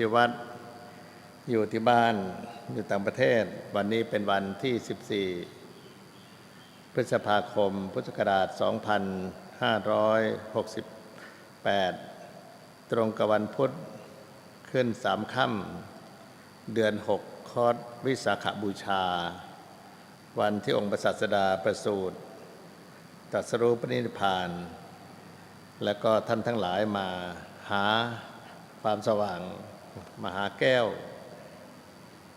ที่วัด อยู่ที่บ้าน อยู่ต่างประเทศ วันนี้เป็นวันที่ 14 พฤษภาคม พุทธศักราช 2568 ตรงกับวันพุธขึ้นสามค่ำเดือน 6 คอสวิสาขบูชา วันที่องค์พระศาสดาประสูติตรัสรู้ปณิพพาน แล้วก็ท่านทั้งหลายมาหาความสว่าง มาหาแก้ว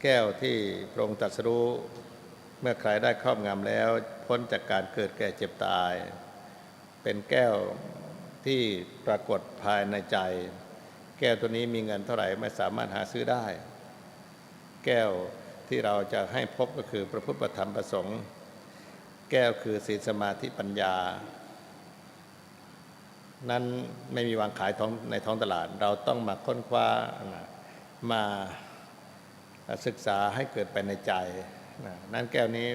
แก้วที่พระองค์ตรัสรู้เมื่อใครได้ครอบงำแล้ว พ้นจากการเกิดแก่เจ็บตาย เป็นแก้วที่ปรากฏภายในใจ แก้วตัวนี้มีเงินเท่าไหร่ไม่สามารถหาซื้อได้ แก้วที่เราจะให้พบก็คือพระพุทธธรรมประสงค์ แก้วคือศีลสมาธิปัญญา นั้นไม่มีวางขายท้องในท้องตลาด เราต้องมาค้นคว้า มาศึกษาให้เกิดไปในใจนะนั้นแก้วนี้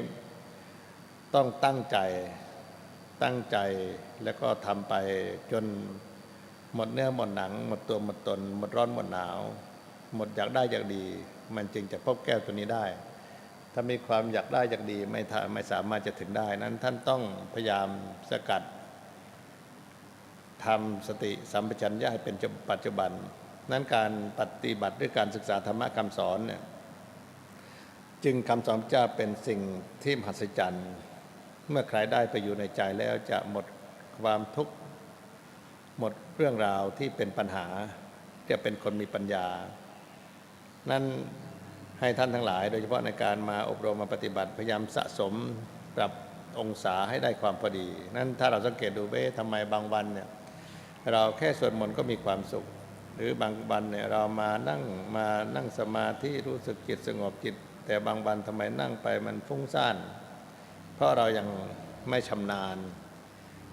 ต้องตั้งใจตั้งใจแล้วก็ทำไปจนหมดเนื้อหมดหนัง หมดตัวหมดตน หมดร้อนหมดหนาว หมดอยากได้อยากดี มันจึงจะพบแก้วตัวนี้ได้ ถ้ามีความอยากได้อยากดีไม่ทไม่สามารถจะถึงได้นั้นท่านต้องพยายามสกัดทำสติสัมปชัญญะให้เป็นปัจจุบัน นั้นการปฏิบัติด้วยการศึกษาธรรมะคำสอนเนี่ยจึงคำสอนพระเจ้าเป็นสิ่งที่มหัศจรรย์ เมื่อใครได้ไปอยู่ในใจแล้วจะหมดความทุกข์หมดเรื่องราวที่เป็นปัญหา จะเป็นคนมีปัญญา นั้นให้ท่านทั้งหลาย โดยเฉพาะในการมาอบรมมาปฏิบัติพยายามสะสมปรับองศาให้ได้ความพอดี นั้นถ้าเราสังเกตดูเว้ทำไมบางวันเนี่ยเราแค่สวดมนต์ก็มีความสุข หรือบางวันเนี่ยเรามานั่งมานั่งสมาธิรู้สึกจิตสงบจิต แต่บางวันทำไมนั่งไปมันฟุ้งซ่าน เพราะเรายังไม่ชำนาญ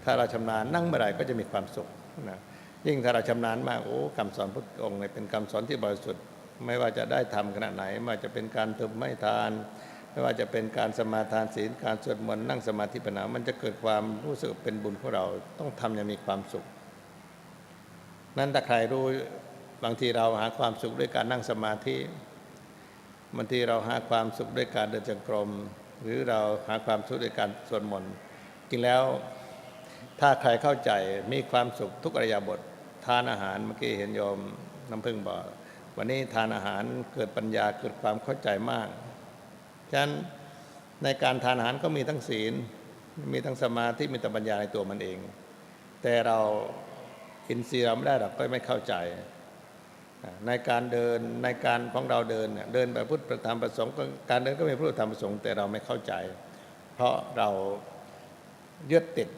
ถ้าเราชำนาญนั่งเมื่อไหร่ก็จะมีความสุขนะยิ่งถ้าเราชำนาญมากโอ้คำสอนพระองค์เนี่ยเป็นคำสอนที่บริสุทธิ์ไม่ว่าจะได้ทำขนาดไหนไม่ว่าจะเป็นการถึมไม่ทาน ไม่ว่าจะเป็นการสมาทานศีลการสวดมนต์นั่งสมาธิปัญญามันจะเกิดความรู้สึกเป็นบุญของเราต้องทำอย่างมีความสุข นั้นถ้าใครรู้บางทีเราหาความสุขด้วยการนั่งสมาธิบางทีเราหาความสุขด้วยการเดินจงกรม หรือเราหาความสุขด้วยการสวดมนต์จริงแล้ว ถ้าใครเข้าใจมีความสุขทุกอริยบททานอาหารเมื่อกี้เห็นโยมน้ำพึ่งบอกวันนี้ทานอาหารเกิดปัญญาเกิดความเข้าใจมากฉะนั้นในการทานอาหารก็มีทั้งศีล มีทั้งสมาธิมีทั้งปัญญาในตัวมันเอง แต่เรา อินทรีย์เราไม่ได้เราก็ไม่เข้าใจ ในการเดินในการของเราเดินเนี่ยเดินแบบพุทธประธรรมประสงค์การเดินก็เป็นพุทธธรรมประสงค์แต่เราไม่เข้าใจ เพราะเรายึดติด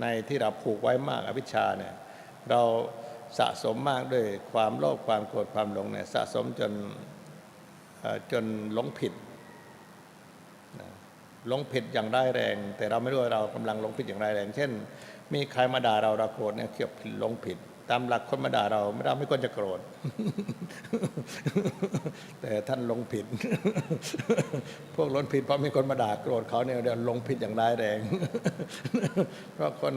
ในที่เราผูกไว้มากอวิชชาเนี่ยเราสะสมมากด้วยความโลภความโกรธความหลงเนี่ยสะสมจนจนหลงผิดหลงผิดอย่างร้ายแรง แต่เราไม่รู้ว่าเรากำลังหลงผิดอย่างร้ายแรง เช่น มีใครมาด่าเราเราโกรธเนี่ยเกี่ยวหลงผิด ตามหลักคนมาด่าเราเราไม่ควรจะโกรธ แต่ท่านหลงผิด พวกหลงผิดเพราะมีคนมาด่าโกรธเขาเนี่ยเดี๋ยวหลงผิดอย่างร้ายแรง เพราะคน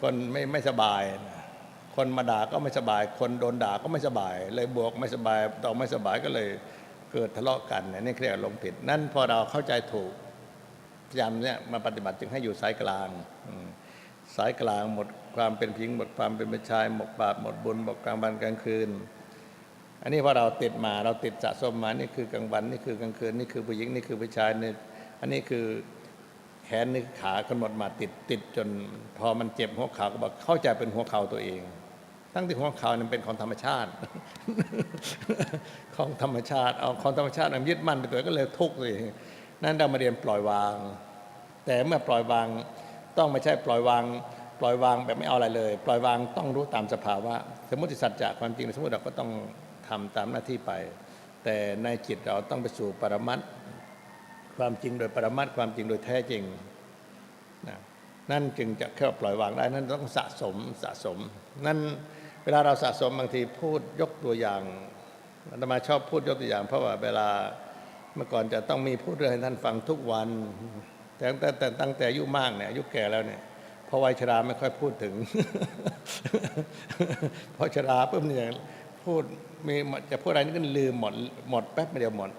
คนไม่ไม่สบาย คนมาด่าก็ไม่สบาย คนโดนด่าก็ไม่สบาย เลยบวกไม่สบายต่อไม่สบายก็เลยเกิดทะเลาะกันเนี่ยนี่เรียกหลงผิด นั่นพอเราเข้าใจถูกพยายามเนี่ยมาปฏิบัติจึงให้อยู่สายกลาง สายกลางหมดความเป็นพิงหมดความเป็นประชายหมดบาปหมดบุญหมดกลางวันกลางคืน อันนี้พอเราติดมาเราติดสะสมมานี่คือกลางวันนี่คือกลางคืนนี่คือผู้หญิงนี่คือผู้ชายนี่อันนี้คือแขนนี่ขากันหมดมาติดติดจน พอมันเจ็บหัวเข่าก็บอกเข้าใจเป็นหัวเข่าตัวเองทั้งที่หัวเข่านั้นเป็นของธรรมชาติ ของธรรมชาติเอาของธรรมชาติมันยึดมั่นไปตัวก็เลยทุกข์เลยนั่นเรามาเรียนปล่อยวาง แต่เมื่อปล่อยวาง ต้องไม่ใช่ปล่อยวางปล่อยวางแบบไม่เอาอะไรเลย ปล่อยวางต้องรู้ตามสภาวะ สมมติสัจจะความจริงสมมติเราก็ต้องทำตามหน้าที่ไป แต่ในจิตเราต้องไปสู่ปรมัตความจริงโดยปรมัตความจริงโดยแท้จริงนะนั่นจึงจะแค่ปล่อยวางได้นั่นต้องสะสมสะสม นั่นเวลาเราสะสมบางทีพูดยกตัวอย่างอาตมาชอบพูดยกตัวอย่าง เพราะว่าเวลาเมื่อก่อนจะต้องมีพูดเรื่องให้ท่านฟังทุกวัน แต่ตั้งแต่ตั้งแต่อายุมากเนี่ยอายุแก่แล้วเนี่ยพอวัยชราไม่ค่อยพูดถึงพอชราปุ๊บเนี่ยพูพูดมีจะพูดอะไรนี่ก็ลืมหมดหมดแป๊บเดียวหมด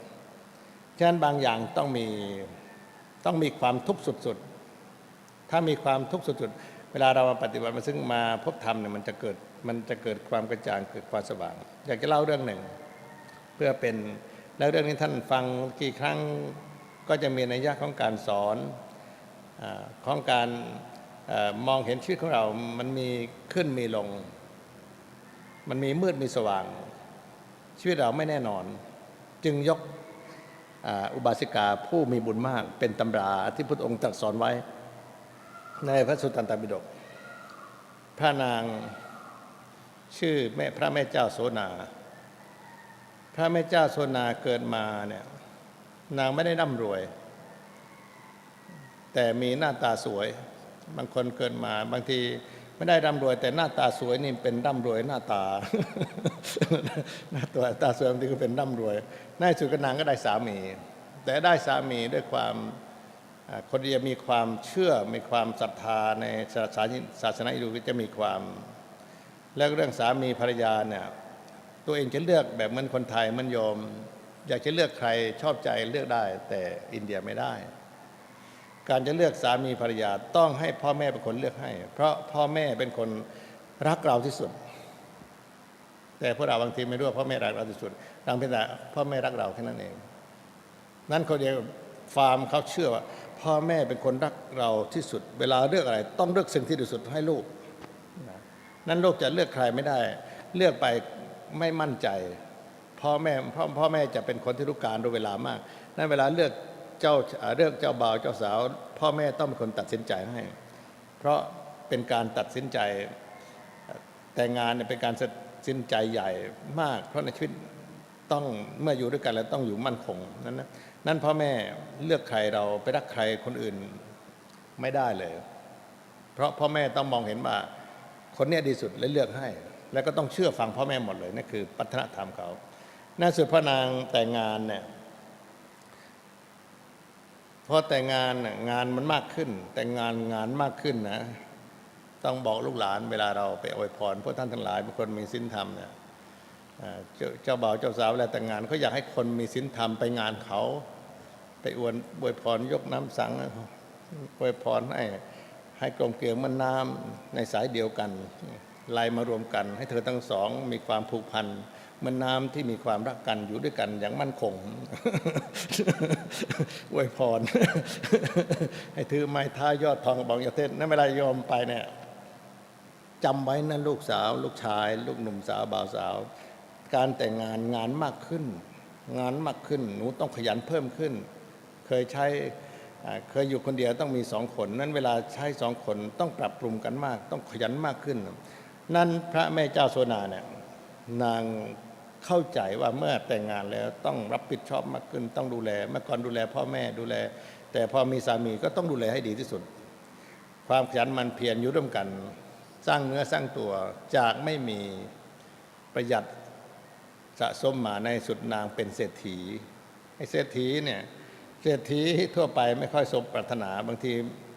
ฉะนั้นบางอย่างต้องมีต้องมีความทุกข์สุดๆ ถ้ามีความทุกข์สุดๆ เวลาเรามาปฏิบัติมาซึ่งมาพบธรรมเนี่ยมันจะเกิดมันจะเกิดความกระจ่างเกิดความสว่าง อยากจะเล่าเรื่องหนึ่ง เพื่อเป็นแล้วเรื่องนี้ท่านฟังกี่ครั้ง ก็จะมีในยยะของการสอนอของการอมองเห็นชีวิตของเรา มันมีขึ้นมีลง มันมีมืดมีสว่าง ชีวิตเราไม่แน่นอน จึงยกออุบาสิกาผู้มีบุญมาก เป็นตำราที่พระองค์ตรัสสอนไว้ ในพระสุตตันตปิฎกพระนางชื่อแม่พระแม่เจ้าโสนา พระแม่เจ้าโสนาเกิดมาเนี่ย นางไม่ได้ร่ำรวย แต่มีหน้าตาสวย บางคนเกิดมาบางทีไม่ได้ร่ำรวย แต่หน้าตาสวยนี่เป็นร่ำรวยหน้าตา หน้าตัวตาสวยบางทีก็เป็นร่ำรวยในสุดก็นางก็ได้สามี แต่ได้สามีด้วยความคนที่จะมีความเชื่อมีความศรัทธาในศาสนาศาสนาอินดูจะมีความแล้วเรื่องสามีภรรยาเนี่ยตัวเองจะเลือกแบบเหมือนคนไทยมันโยม อยากจะเลือกใครชอบใจเลือกได้ แต่อินเดียไม่ได้ การจะเลือกสามีภรรยาต้องให้พ่อแม่เป็นคนเลือกให้ เพราะพ่อแม่เป็นคนรักเราที่สุด แต่พวกเราบางทีไม่รู้ว่าพ่อแม่รักเราที่สุดดังเป็นแต่พ่อแม่รักเราแค่นั้นเอง นั่นคนเดียวฟาร์มเขาเชื่อว่า พ่อแม่เป็นคนรักเราที่สุด เวลาเลือกอะไร ต้องเลือกสิ่งที่ดีสุดให้ลูก นั้นลูกจะเลือกใครไม่ได้ เลือกไปไม่มั่นใจ พ่อแม่พ่อพ่อแม่จะเป็นคนที่รู้การรู้เวลามากนั้นเวลาเลือกเจ้าเลือกเจ้าบ่าวเจ้าสาว พ่อแม่ต้องเป็นคนตัดสินใจให้ เพราะเป็นการตัดสินใจแต่งงานเนี่ยเป็นการตัดสินใจใหญ่มาก เพราะในชีวิตต้องเมื่ออยู่ด้วยกันแล้วต้องอยู่มั่นคงนั้นนะนั้นพ่อแม่เลือกใครเราไปรักใครคนอื่นไม่ได้เลย เพราะพ่อแม่ต้องมองเห็นว่าคนนี้ดีสุดและเลือกให้ แล้วก็ต้องเชื่อฟังพ่อแม่หมดเลยนั่นคือปัฒนธรรมเขา น่าสุดพระนางแต่งงานเนี่ยพอแต่งงานงานมันมากขึ้น แต่งงานงานมากขึ้นนะ ต้องบอกลูกหลานเวลาเราไปอวยพรพวกท่านทั้งหลายเป็นคนมีศีลธรรมเนี่ยเจ้าบ่าวเจ้าสาวเวลาแต่งงานเขาอยากให้คนมีศีลธรรมไปงานเขา ไปอวนอวยพรยกน้ำสังอวยพรให้ให้กลมเกลียวมันน้ำในสายเดียวกันไล่มารวมกัน ให้เธอทั้งสองมีความผูกพัน มันน้ำที่มีความรักกันอยู่ด้วยกันอย่างมั่นคงอวยพร ให้ถือไม้ท้ายอดทองกระบอกยาเทศนั่นเวลาโยมไปเนี่ยจำไว้นะลูกสาว ลูกชาย ลูกหนุ่มสาวบ่าวสาว การแต่งงานงานมากขึ้น งานมากขึ้น หนูต้องขยันเพิ่มขึ้น เคยใช้เคยอยู่คนเดียวต้องมีสองคนนั้นเวลาใช้สองคนต้องปรับปรุงกันมาก ต้องขยันมากขึ้น นั่นพระแม่เจ้าโซนาเนี่ยนาง เข้าใจว่าเมื่อแต่งงานแล้วต้องรับผิดชอบมากขึ้นต้องดูแล เมื่อก่อนดูแลพ่อแม่ดูแล แต่พอมีสามีก็ต้องดูแลให้ดีที่สุด ความขยันมันเพียรอยู่ร่วมกัน สร้างเนื้อสร้างตัวจากไม่มีประหยัดสะสมมาในสุดนางเป็นเศรษฐีไอ้เศรษฐีเนี่ยเศรษฐีทั่วไปไม่ค่อยสมปรารถนาบางที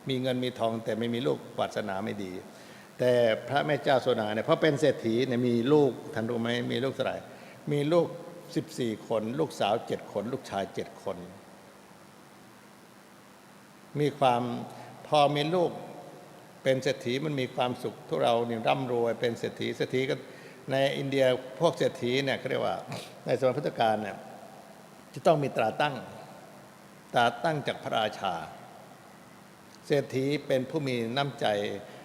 มีเงินมีทอง แต่ไม่มีลูกปรารถนาไม่ดี แต่พระแม่เจ้าโซนาเนี่ยเพราะเป็นเศรษฐีเนี่ยมีลูกท่านรู้ไหมมีลูกเท่าไหร่ มีลูก 14 คน ลูกสาวเจ็ดคน ลูกชายเจ็ดคน มีความพอมีลูกเป็นเศรษฐีมันมีความสุขทุเราเนี่ยร่ำรวยเป็นเศรษฐีเศรษฐีก็ในอินเดียพวกเศรษฐีเนี่ยเขาเรียกว่าในสมัยพุทธกาลเนี่ยจะต้องมีตราตั้งตราตั้งจากพระราชา เศรษฐีเป็นผู้มีน้ำใจ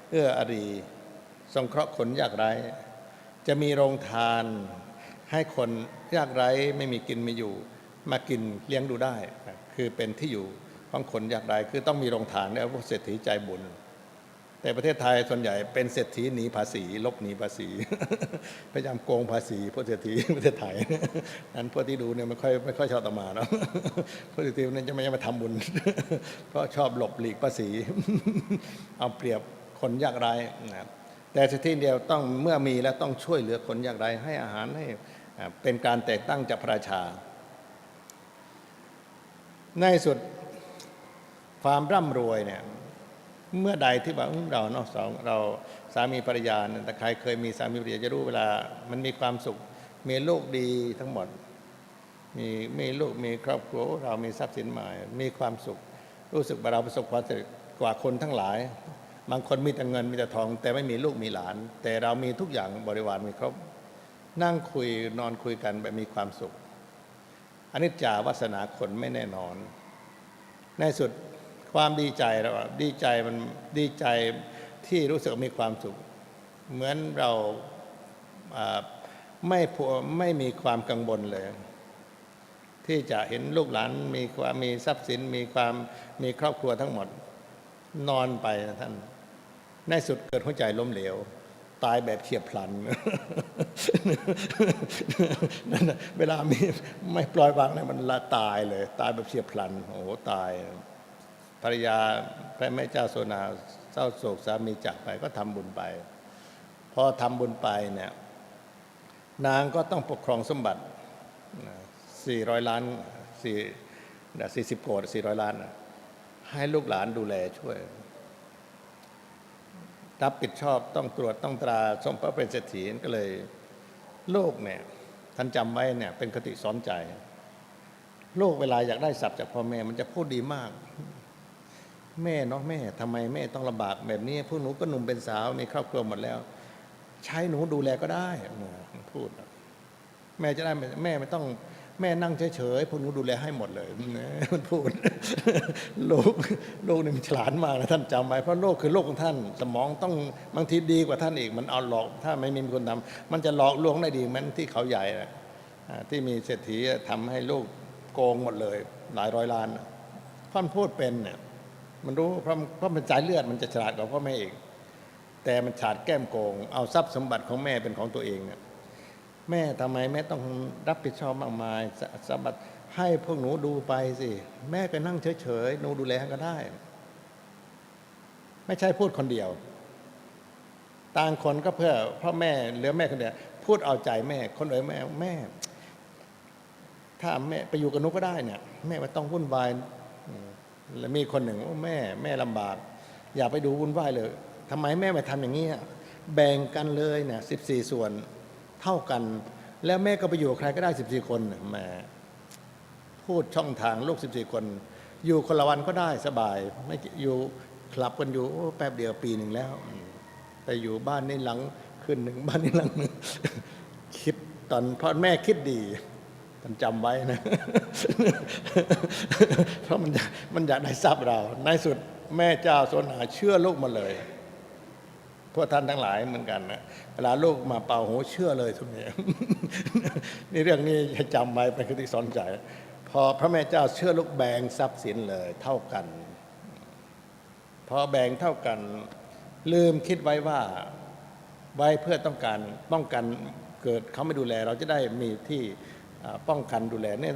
เอื้ออารีสงเคราะห์คนยากไร้ จะมีโรงทาน ให้คนยากไร้ไม่มีกินไม่อยู่ มากินเลี้ยงดูได้ คือเป็นที่อยู่ของคนยากไร้คือต้องมีโรงทานแล้วพวกเศรษฐีใจบุญ แต่ประเทศไทยส่วนใหญ่เป็นเศรษฐีหนีภาษี ลบหนีภาษี พยายามโกงภาษีพวกเศรษฐีประเทศไทยนั้นพวกที่ดูเนี่ยไม่ค่อยไม่ค่อยชอบตมาเนาะพวกเศรษฐีนี่ยจะไม่มาทำบุญ เพราะชอบหลบหลีกภาษี เอาเปรียบคนยากไร้นะครับแต่เศรษฐีเดียวต้องเมื่อมีแล้วต้องช่วยเหลือคนยากไร้ให้อาหารให้ เป็นการแต่งตั้งจากพระราชา ในสุดความร่ำรวยเนี่ยเมื่อใดที่ว่าเราเนาะสองเราสามีภรรยาเนี่ยแต่ใครเคยมีสามีภรรยาจะรู้เวลา มันมีความสุข มีลูกดีทั้งหมด มีมีลูกมีครอบครัวเรามีทรัพย์สินมามีความสุข รู้สึกว่าเราประสบความสำเร็จกว่าคนทั้งหลาย บางคนมีแต่เงินมีแต่ทอง แต่ไม่มีลูกมีหลาน แต่เรามีทุกอย่างบริวารมีครบ นั่งคุยนอนคุยกันแบบมีความสุขอันนี้จาวาสนาคนไม่แน่นอน ในสุดความดีใจเราดีใจมันดีใจที่รู้สึกมีความสุข เหมือนเราอ่าไม่ผัวไม่มีความกังวลเลย ที่จะเห็นลูกหลานมีความมีทรัพย์สินมีความมีครอบครัวทั้งหมดนอนไปนะท่าน ในสุดเกิดหัวใจล้มเหลว ตายแบบเฉียบพลันนั่นเวลามีไม่ปล่อยวางเนี่ยมันละตายเลย ตายแบบเฉียบพลัน โอ้โหตายภรรยาพระแม่เจ้าโซนาเศร้าโศกสามีจากไปก็ทำบุญไป พอทำบุญไปเนี่ยนางก็ต้องปกครองสมบัติ 400 ล้าน4 40โกด400 ล้าน ให้ลูกหลานดูแลช่วย รับผิดชอบต้องตรวจต้องตราสมพระเป็นเศรษฐีก็เลย โลกเนี่ยท่านจำไว้เนี่ยเป็นคติสอนใจ โลกเวลาอยากได้ทรัพย์จากพ่อแม่มันจะพูดดีมาก แม่เนาะแม่ทำไมแม่ต้องลำบากแบบนี้พวกหนูก็หนุ่มเป็นสาวมีครอบครัวหมดแล้ว ใช้หนูดูแลก็ได้พูด แม่จะได้แม่ไม่ต้อง แม่นั่งเฉยๆพวกนูดูแลให้หมดเลยนะมันพูดโลกโลกนี่มันฉลาดมากนะท่านจำไว้เพราะโลกคือโลกของท่าน สมองต้องบางทีดีกว่าท่านอีกมันเอาหลอก ถ้าไม่มีคนทำมันจะหลอกลวงได้ดีเหมันที่เขาใหญ่นะที่มีเศรษฐีทำให้ลูกโกงหมดเลย หลายร้อยล้านน่ะเพราะมันพูดเป็นเนี่ยมันรู้เพราะเพราะมันสายเลือดมันจะฉลาดกว่าพ่อแม่อีกแต่มันฉาดแก้มโกง เอาทรัพย์สมบัติของแม่เป็นของตัวเองเนี่ย แม่ทำไมแม่ต้องรับผิดชอบมากมายสสมบัติให้พวกหนูดูไปสิ แม่ก็นั่งเฉยๆหนูดูแลก็ได้ ไม่ใช่พูดคนเดียว ต่างคนก็เพื่อพ่อแม่เหลือแม่คนเดียวพูดเอาใจแม่ คนอื่นแม่แม่ ถ้าแม่ไปอยู่กับหนูก็ได้เนี่ย แม่ไม่ต้องวุ่นวายแล้วมีคนหนึ่งว่าแม่แม่ลำบาก อย่าไปดูวุ่นวายเลยทำไมแม่ไม่ทำอย่างนี้แบ่งกันเลยเนี่ยสิบสี่ส่วน เท่ากัน แล้วแม่ก็ไปอยู่ใครก็ได้สิบสี่คนแหม่พูดช่องทางลูกสิบสี่คน อยู่คนละวันก็ได้สบาย ไม่อยู่คลับกันอยู่แป๊บเดียวปีหนึ่งแล้ว ไปอยู่บ้านนี่หลังขึ้นหนึ่งบ้านนี่หลังหนึ่งคิดตอนพ่อแม่คิดดีท่านจำไว้นะ เพราะมันมันอยากได้ทรัพย์เรา ในสุดแม่เจ้าโซนาเชื่อลูกมาเลย พวกท่านทั้งหลายเหมือนกันนะเวลาลูกมาเป่าหูเชื่อเลยทุกอย่างนี่เรื่องนี้ให้จำไว้เป็นคติสอนใจ พอพระแม่เจ้าเชื่อลูกแบ่งทรัพย์สินเลยเท่ากัน พอแบ่งเท่ากัน ลืมคิดไว้ว่าไว้เพื่อต้องการป้องกันเกิดเขาไม่ดูแล เราจะได้มีที่ป้องกันดูแลเนี่ย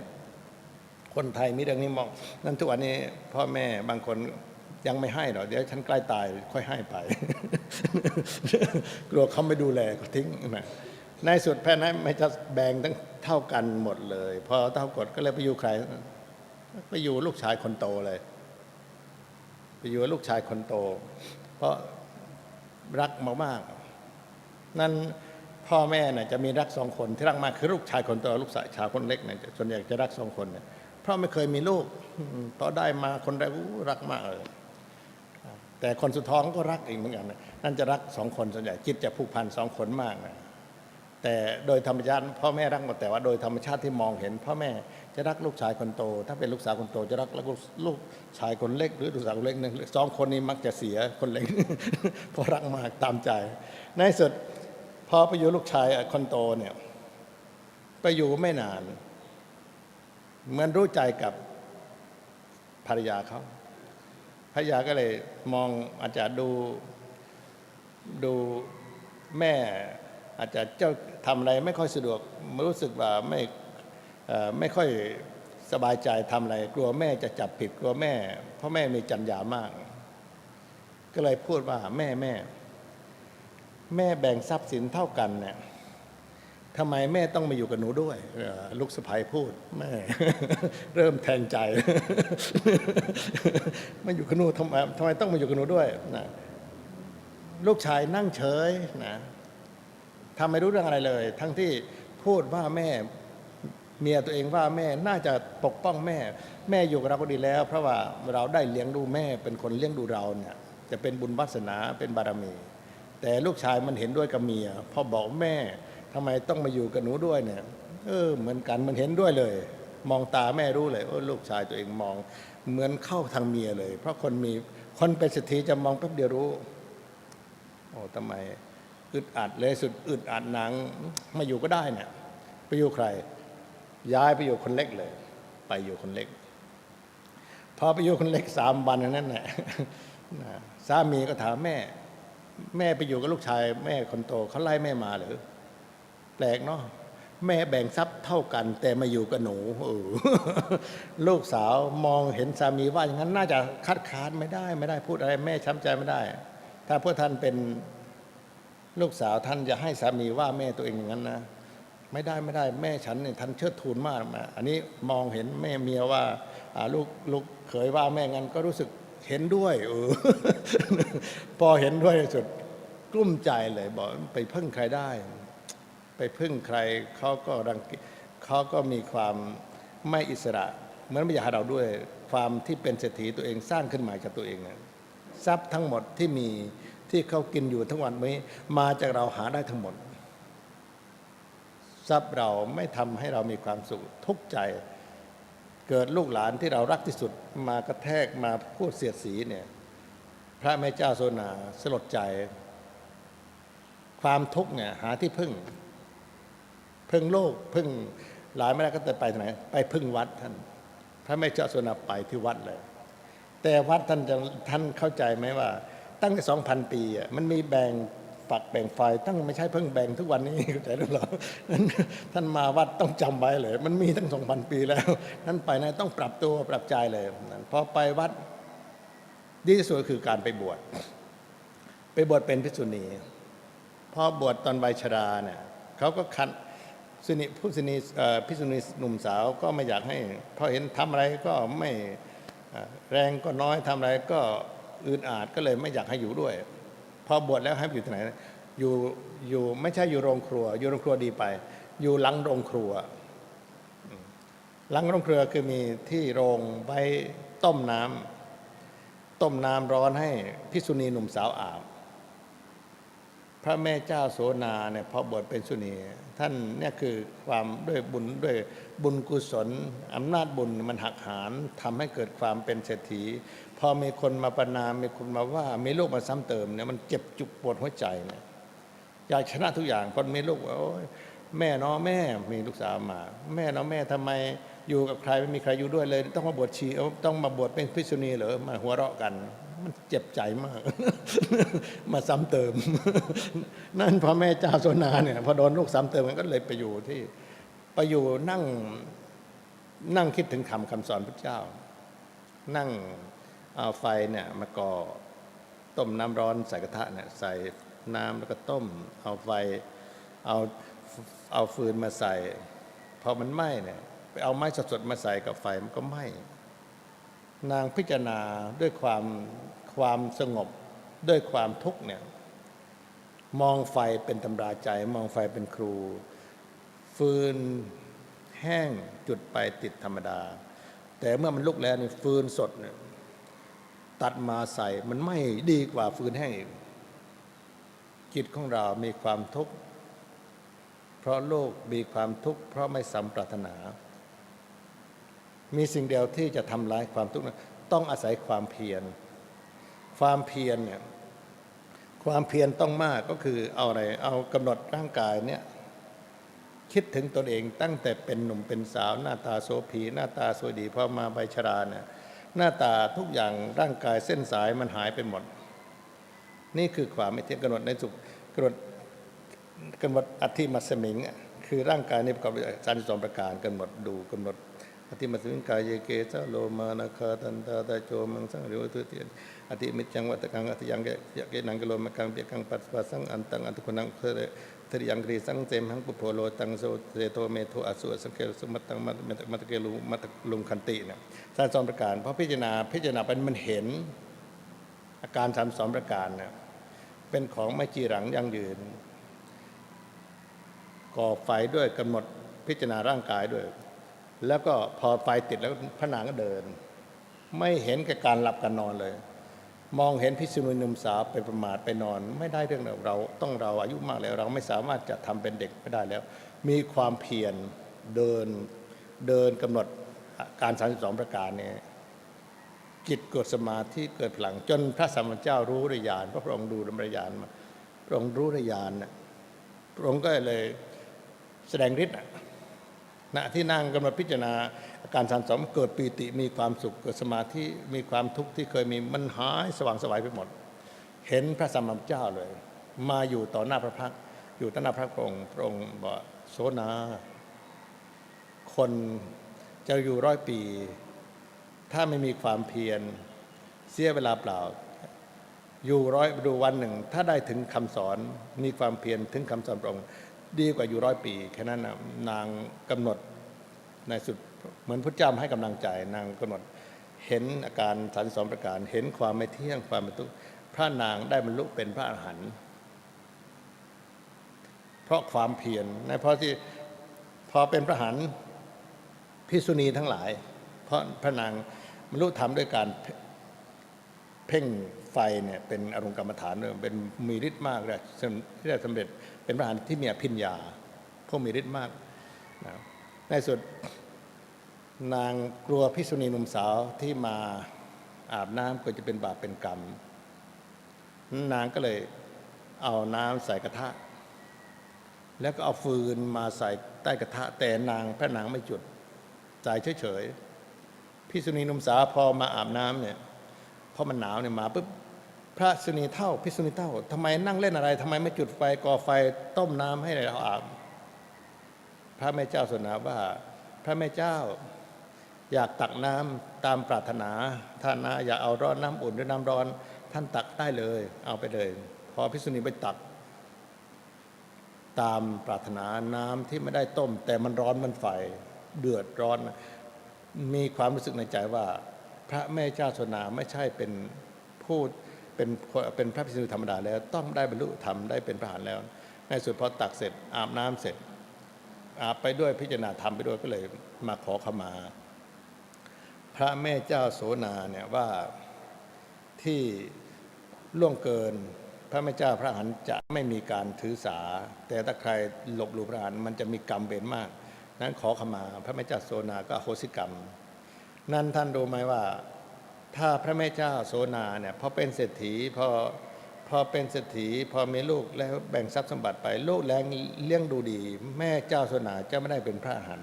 คนไทยมีเรื่องนี้มองนั่นทุกวันนี้พ่อแม่บางคน ยังไม่ให้หรอกเดี๋ยวฉันใกล้ตายค่อยให้ไป กลัวเขาไม่ดูแลก็ทิ้งนะในสุดแพทย์นั้นไม่จะแบ่งทั้งเท่ากันหมดเลยพอเท่ากฎก็เลยไปอยู่ใคร ไปอยู่ลูกชายคนโตเลย ไปอยู่ลูกชายคนโต เพราะรักมากๆนั่นพ่อแม่เนี่ยจะมีรักสองคนที่รักมากคือลูกชายคนโตลูกชายคนเล็กเนี่ยส่วนใหญ่จะรักสองคนเนี่ยเพราะไม่เคยมีลูกพอได้มาคนแรกรักมากเลย แต่คนสุดท้องก็รักอีกเหมือนกันนั่นจะรักสองคนส่วนใหญ่จิตจะผูกพันสองคนมากนะแต่โดยธรรมชาติพ่อแม่รักหมดแต่ว่าโดยธรรมชาติที่มองเห็นพ่อแม่จะรักลูกชายคนโต ถ้าเป็นลูกสาวคนโต จะรักลูกชายคนเล็ก หรือลูกสาวคนเล็กหนึ่งสองคนนี้มักจะเสียคนเล็กเพราะรักมากตามใจ ในสุดพอไปอยู่ลูกชายคนโตเนี่ยไปอยู่ไม่นาน เหมือนรู้ใจกับภรรยาเขา ภรรยาก็เลยมองอาจจะดูดูแม่อาจจะเจ้าทำอะไรไม่ค่อยสะดวกรู้สึกว่าไม่ไม่ค่อยสบายใจทำอะไร กลัวแม่จะจับผิดกลัวแม่ เพราะแม่มีจัญญามาก ก็เลยพูดว่าแม่แม่ แม่แบ่งทรัพย์สินเท่ากันเนี่ย ทำไมแม่ต้องมาอยู่กับหนูด้วย ลูกสะใภ้พูดแม่ เริ่มแทงใจ มาอยู่กับหนูทำไมทำไมต้องมาอยู่กับหนูด้วยนะลูกชายนั่งเฉยนะทำไม่รู้เรื่องอะไรเลย ทั้งที่พูดว่าแม่เมียตัวเองว่าแม่น่าจะปกป้องแม่ แม่อยู่กับเราก็ดีแล้ว เพราะว่าเราได้เลี้ยงดูแม่เป็นคนเลี้ยงดูเราเนี่ยจะเป็นบุญวาสนาเป็นบารมี แต่ลูกชายมันเห็นด้วยกับเมียพอบอกแม่ ทำไมต้องมาอยู่กับหนูด้วยเนี่ยเออเหมือนกันมันเห็นด้วยเลย มองตาแม่รู้เลยโอ้ลูกชายตัวเองมอง เหมือนเข้าทางเมียเลย เพราะคนมีคนเป็นเศรษฐีจะมองแป๊บเดียวรู้โอ้ทำไมอึดอัดเลยสุดอึดอัดหนังมาอยู่ก็ได้เนี่ยไปอยู่ใคร ย้ายไปอยู่คนเล็กเลย ไปอยู่คนเล็กพอไปอยู่คนเล็กสามวันนั้นแหละสามีก็ถามแม่ แม่ไปอยู่กับลูกชาย แม่คนโตเขาไล่แม่มาหรือ แปลกเนาะแม่แบ่งทรัพย์เท่ากัน แต่มาอยู่กับหนูลูกสาวมองเห็นสามีว่าอย่างนั้นน่าจะคัดค้านไม่ได้ ไม่ได้พูดอะไรแม่ช้ำใจไม่ได้ ถ้าพวกท่านเป็นลูกสาวท่านจะให้สามีว่าแม่ตัวเองอย่างนั้นนะไม่ได้ไม่ได้แม่ฉันเนี่ยท่านเชิดทูนมากมาอันนี้มองเห็นแม่เมียว่าอ่าลูกลูกเขยว่าแม่งั้นก็รู้สึกเห็นด้วยเออพอเห็นด้วยสุดกลุ้มใจเลยบอกไปพึ่งใครได้ ไปพึ่งใครเขาก็รังเขาก็มีความไม่อิสระเหมือนไม่อยากให้เราด้วยความที่เป็นเศรษฐีตัวเองสร้างขึ้นมาจากตัวเองนะทรัพย์ทั้งหมดที่มีที่เขากินอยู่ทั้งวันนี้มาจากเราหาได้ทั้งหมด ทรัพย์เราไม่ทำให้เรามีความสุขทุกข์ใจ เกิดลูกหลานที่เรารักที่สุดมากระแทกมาพูดเสียดสีเนี่ยพระแม่เจ้าโซนาสลดใจ ความทุกข์เนี่ยหาที่พึ่ง พึ่งโลกพึ่งหลายไม่ได้ก็แต่ไปที่ไหนไปพึ่งวัดท่านพระแม่เจ้าโซนาไปที่วัดเลย แต่วัดท่านจะท่านเข้าใจไหมว่า ตั้งแต่สองพันปีอะมันมีแบ่งฝักแบ่งฝ่ายตั้งไม่ใช่เพิ่งแบ่งทุกวันนี้เข้าใจหรือเปล่าท่านมาวัดต้องจำไว้เลย มันมีตั้งสองพันปีแล้วท่านไปนะต้องปรับตัวปรับใจเลยพอไปวัดดีที่สุดคือการไปบวชไปบวชเป็นภิษุณีพอบวชตอนใบชราเนี่ยเขาก็คัด สุนิผู้สุนีเอ่อภิกษุณีหนุ่มสาวก็ไม่อยากให้พอเห็นทำอะไรก็ไม่แรงก็น้อยทำอะไรก็อื่นอาจก็เลยไม่อยากให้อยู่ด้วย พอบวชแล้วให้อยู่ที่ไหนอยู่อยู่ไม่ใช่อยู่โรงครัว อยู่โรงครัวดีไป อยู่หลังโรงครัว หลังโรงครัวคือมีที่โรงไว้ต้มน้ำต้มน้ำร้อนให้พิกษุณีหนุ่มสาวอาบพระแม่เจ้าโสนาเนี่ยพอบวชเป็นสุนีท่านเนี่ยคือความด้วยบุญด้วยบุญกุศลอำนาจบุญมันหักหารทำให้เกิดความเป็นเศรษฐี พอมีคนมาประนามมีคนมาว่ามีลูกมาซ้ำเติมเนี่ยมันเจ็บจุกปวดหัวใจเนี่ยอยากชนะทุกอย่างคนมีลูกว่าโอ๊ยแม่เนาะแม่มีลูกสาวมา แม่เนาะแม่ทำไมอยู่กับใครไม่มีใครอยู่ด้วยเลย ต้องมาบวชชีต้องมาบวชเป็นพิษุณีเหรอมาหัวเราะกัน มันเจ็บใจมาก มาซ้ำเติม นั่นพระแม่เจ้าโซนาเนี่ยพอโดนลูกซ้ำเติมมันก็เลยไปอยู่ที่ไปอยู่นั่งนั่งคิดถึงคำคำสอนพระเจ้า นั่งเอาไฟเนี่ยมาก่อต้มน้ำร้อนใส่กระทะเนี่ยใส่น้ำแล้วก็ต้ม เอาไฟเอาเอาฟืนมาใส่พอมันไหม้เนี่ยไปเอาไม้สดๆมาใส่กับไฟมันก็ไหม้ นางพิจารณาด้วยความความสงบด้วยความทุกข์เนี่ยมองไฟเป็นตำราใจ มองไฟเป็นครู ฟืนแห้งจุดไปติดธรรมดา แต่เมื่อมันลุกแล้วนี่ฟืนสดเนี่ยตัดมาใส่มันไม่ดีกว่าฟืนแห้งอีกจิตของเรามีความทุกข์เพราะโลกมีความทุกข์เพราะไม่สำปรารถนา มีสิ่งเดียวที่จะทำลายความทุกข์นั้นต้องอาศัยความเพียร ความเพียรเนี่ยความเพียรต้องมากก็คือเอาอะไร เอากำหนดร่างกายเนี่ยคิดถึงตนเองตั้งแต่เป็นหนุ่มเป็นสาว หน้าตาโสภีหน้าตาสวยดีพอมาใบชราเนี่ยหน้าตาทุกอย่างร่างกายเส้นสายมันหายไปหมด นี่คือความไม่เที่ยงกำหนดในสุขกำหนดกำหนดอธิมัสมิง คือร่างกายนี่ประกอบด้วยสามสิบสองประการกำหนดดูกำหนด อธิมัสมิงกายเยเกสะโลมานาคาตันตาตาโจมังสังริวตุเตียนอธิมิจังวัตกังอธิยังเกยเกนังกโลมกังเปียกังปัสสะสังอันตังอันตุคนังเคเรทริยังกรีสังเจมหังปุโพโลตังโซเตโตเมโทอสุสังเกลสมัตตังมัตเมตมัตเกลุมัตลุมคันติเนี่ยสามสองประการเพราะพิจารณาพิจารณาเป็นมันเห็น อาการสามสองประการเนี่ยเป็นของไม่จีรังยั่งยืน ก่อไฟด้วยกำหนดพิจารณาร่างกายด้วย แล้วก็พอไฟติดแล้วพระนางก็เดิน ไม่เห็นกับการหลับการนอนเลย มองเห็นพิษุนุนุ่มสาวไปประมาทไปนอน ไม่ได้เรื่องเราต้องเราอายุมากแล้ว เราไม่สามารถจะทำเป็นเด็กไม่ได้แล้ว มีความเพียรเดินเดินกำหนดการ 32 ประการนี่ยจิตเกิดสมาธิเกิดพลังจนพระสัมมาเจ้ารู้ด้วยาณเพระองค์ดูดำรยานมาพระองค์รู้ด้วยาณน่ะพระองค์ก็เลยแสดงฤทธิ์ ณที่นั่งกำลังพิจารณาอาการสันสมเกิดปีติมีความสุขเกิดสมาธิมีความทุกข์ที่เคยมีมันหายสว่างไสวายไปหมด เห็นพระสัมมาสัมพุทธเจ้าเลย มาอยู่ต่อหน้าพระพักอยู่ต่อหน้าพระพระองค์พระองค์บอกโสนา คนจะอยู่ร้อยปี ถ้าไม่มีความเพียรเสียเวลาเปล่า อยู่ร้อยดูวันหนึ่ง ถ้าได้ถึงคำสอนมีความเพียรถึงคำสอนพระองค์ ดีกว่าอยู่ร้อยปีแค่นั้นนะนางกำหนดในสุดเหมือนพระเจ้าให้กำลังใจ นางกำหนดเห็นอาการสามสองประการ เห็นความไม่เที่ยงความเป็นทุกข์พระนางได้บรรลุเป็นพระอรหันต์เพราะความเพียรในเพราะที่พอเป็นพระหันพิกษุณีทั้งหลาย เพราะพระนางบรรลุธรรมด้วยการเพ่งไฟเนี่ยเป็นอารมณ์กรรมฐานเลยเป็นมีฤทธิ์มากเลยที่ได้สำเร็จ เป็นพระอรหันต์ที่มีอภิญญาพวกมีฤทธิ์มากนะในสุดนางกลัวพิษุณีหนุ่มสาวที่มาอาบน้ำก็จะเป็นบาปเป็นกรรม นางก็เลยเอาน้ำใส่กระทะ แล้วก็เอาฟืนมาใส่ใต้กระทะ แต่นางพระนางไม่จุดใส่เฉยๆพิษุณีหนุ่มสาวพอมาอาบน้ำเนี่ยพอมันหนาวเนี่ยมาปุ๊บ พระสุนีเท่าพิษุนีเท่าทำไมนั่งเล่นอะไรทำไมไม่จุดไฟก่อไฟต้มน้ำให้เราอาบ พระแม่เจ้าสนาว่า พระแม่เจ้าอยากตักน้ำตามปรารถนาท่านนะอยากเอาร้อนน้ำอุ่นหรือน้ำร้อน ท่านตักได้เลย เอาไปเลย พอพิษุนีไปตัก ตามปรารถนาน้ำที่ไม่ได้ต้ม แต่มันร้อนมันไฟเดือดร้อน มีความรู้สึกในใจว่า พระแม่เจ้าสนาไม่ใช่เป็นผู้ เป็นเป็นพระพิสุธรรมดาแล้วต้องได้บรรลุธรรมได้เป็นพระหันแล้ว ในสุดพอตักเสร็จอาบน้ำเสร็จ อาบไปด้วยพิจารณาธรรมไปด้วยก็เลยมาขอขมา พระแม่เจ้าโสนาเนี่ยว่าที่ล่วงเกินพระแม่เจ้าพระหันจะไม่มีการถือสา แต่ถ้าใครหลบหลู่พระหันมันจะมีกรรมเบนมาก นั้นขอขมา พระแม่เจ้าโสนาก็โหสิกรรม นั่นท่านรู้ไหมว่า ถ้าพระแม่เจ้าโสนาเนี่ยพอเป็นเศรษฐีพอพอเป็นเศรษฐีพอมีลูกแล้วแบ่งทรัพย์สมบัติไปลูกแรงเลี้ยงดูดี แม่เจ้าโสนาจะไม่ได้เป็นพระหัน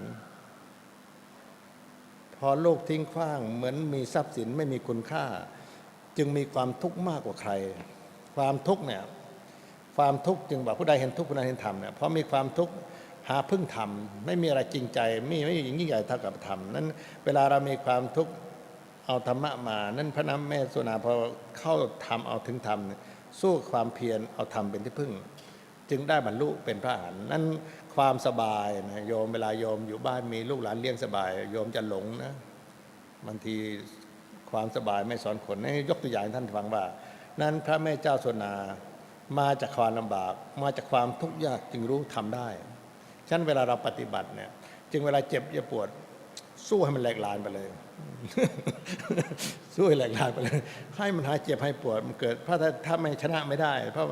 พอลูกทิ้งขว้างเหมือนมีทรัพย์สินไม่มีคุณค่า จึงมีความทุกข์มากกว่าใคร ความทุกข์เนี่ยความทุกข์จึงบอกผู้ใดเห็นทุกข์ผู้นั้นเห็นธรรมเนี่ยเพราะมีความทุกข์หาพึ่งธรรมไม่มีอะไรจริงใจไม่ไม่ยิ่งใหญ่เท่ากับธรรมนั้น เวลาเรามีความทุกข์ เอาธรรมะมานั่นพระน้ำแม่สุนาพอเข้าธรรมเอาถึงธรรมเนี่ยสู้ความเพียรเอาธรรมเป็นที่พึ่ง จึงได้บรรลุเป็นพระอรหันต์นั่นความสบายนะโยมเวลาโยมอยู่บ้านมีลูกหลานเลี้ยงสบาย โยมจะหลงนะบางทีความสบายไม่สอนคนให้ยกตัวอย่างท่านฟังว่า นั้นพระแม่เจ้าโสนามาจากความลำบาก มาจากความทุกข์ยากจึงรู้ทำได้ฉะนั้นเวลาเราปฏิบัติเนี่ยจึงเวลาเจ็บจะปวดสู้ให้มันแหลกลานไปเลย สู้แหลกลานไปเลย ให้มันหายเจ็บให้ปวดมันเกิดเพราะถ้าถ้าไม่ชนะไม่ได้ เพราะ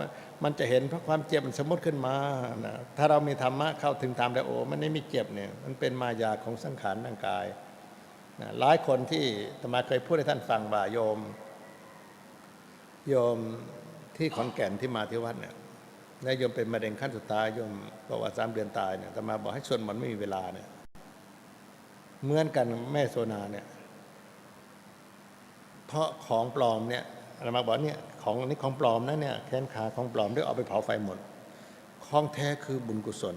มันจะเห็นเพราะความเจ็บมันสมมติขึ้นมานะถ้าเรามีธรรมะเข้าถึงธรรมแล้วโอ้มันไม่มีเจ็บเนี่ยมันเป็นมายาของสังขารร่างกายนะหลายคนที่ธรรมาเคยพูดให้ท่านฟังว่าโยม โยมที่ขอนแก่นที่มาที่วัดเนี่ยนายโยมเป็นมะเร็งขั้นสุดท้ายโยมบอกว่าสามเดือนตายเนี่ยแต่มาบอกให้ชวนมันไม่มีเวลาเนี่ยเหมือนกันแม่โซนาเนี่ย เพราะของปลอมเนี่ยอามาบอกเนี่ยของนี่ของปลอมนะเนี่ยแขนขาของปลอมได้เอาไปเผาไฟหมด ของแท้คือบุญกุศล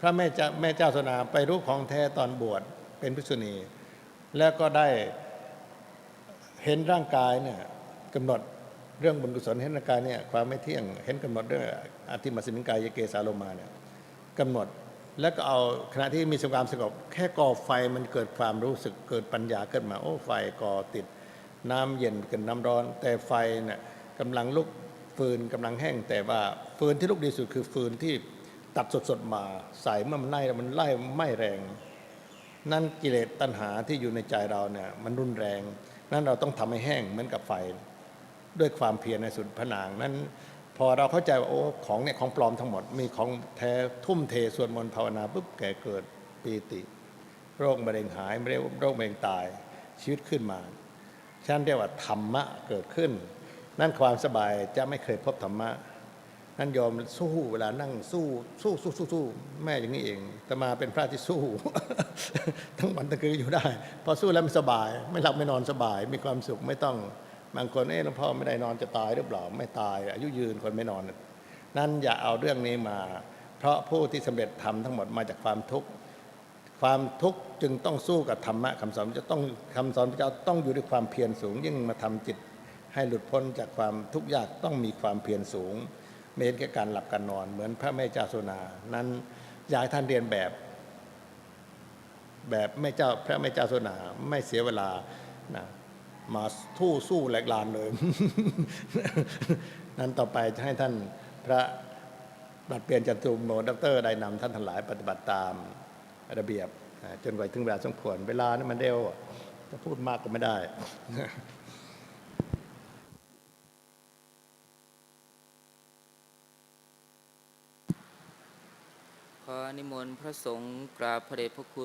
พระแม่เจ้าแม่เจ้าโซนาไปรู้ของแท้ตอนบวชเป็นภิษุณี แล้วก็ได้เห็นร่างกายเนี่ยกำหนดเรื่องบุญกุศลเห็นร่างกายเนี่ยความไม่เที่ยงเห็นกำหนดเรื่องอธิมาสิมิงกายเกสาโลมาเนี่ยกำหนดแล้วก็เอาขณะที่มีสงครามสงบแค่ก่อไฟมันเกิดความรู้สึกเกิดปัญญาขึ้นมา โอ้ไฟก่อติด น้ำเย็นกับน้ำร้อน แต่ไฟเนี่ยกำลังลุกฟืนกำลังแห้ง แต่ว่าฟืนที่ลุกดีสุดคือฟืนที่ตัดสดๆมาใส่เมื่อมันไล้วมันไล่ไม่แรง นั่นกิเลสตัณหาที่อยู่ในใจเราเนี่ยมันรุนแรง นั้นเราต้องทำให้แห้งเหมือนกับไฟ ด้วยความเพียรในสุดพระนางนั้น พอเราเข้าใจว่าโอ้ของเนี่ยของปลอมทั้งหมดมีของแท้ทุ่มเทสวดมนต์ภาวนาปุ๊บแก่เกิดปีติ โรคมะเร็งหายไม่ได้โรคมะเร็งตายชีวิตขึ้นมา ฉันเรียกว่าธรรมะเกิดขึ้น นั่นความสบายจะไม่เคยพบธรรมะ นั่นยอมสู้เวลานั่งสู้สู้สู้สู้สู้แม่อย่างนี้เองแต่มาเป็นพระที่สู้ ทั้งวันทั้งคืนอยู่ได้ พอสู้แล้วมันสบาย ไม่หลับไม่นอนสบาย มีความสุขไม่ต้องบางคนเอ๊ะหลวงพ่อไม่ได้นอนจะตายหรือเปล่าไม่ตาย อายุยืนคนไม่นอน นั่นอย่าเอาเรื่องนี้มา เพราะผู้ที่สำเร็จธรรมทั้งหมดมาจากความทุกข์ ความทุกข์จึงต้องสู้กับธรรมะคำสอนจะต้องคำสอนพระเจ้าต้องอยู่ด้วยความเพียรสูง ยิ่งมาทำจิตให้หลุดพ้นจากความทุกข์ยากต้องมีความเพียรสูงเมนแค่การหลับการนอน เหมือนพระแม่เจ้าโซนา นั้นอยากท่านเรียนแบบ แบบแม่เจ้าพระแม่เจ้าโซนาไม่เสียเวลานะมาทู่สู้แหลกลานเลย นั้นต่อไปจะให้ท่านพระบัดเปลี่ยนจัตุมโมดรได้นำท่านทั้งหลายปฏิบัติตาม ระเบียบจนกว่าถึงเวลาสมควรเวลานั้นมันเร็วจะพูดมากก็ไม่ได้ขอนิมนต์พระสงฆ์กราบพระเดชพระคุณ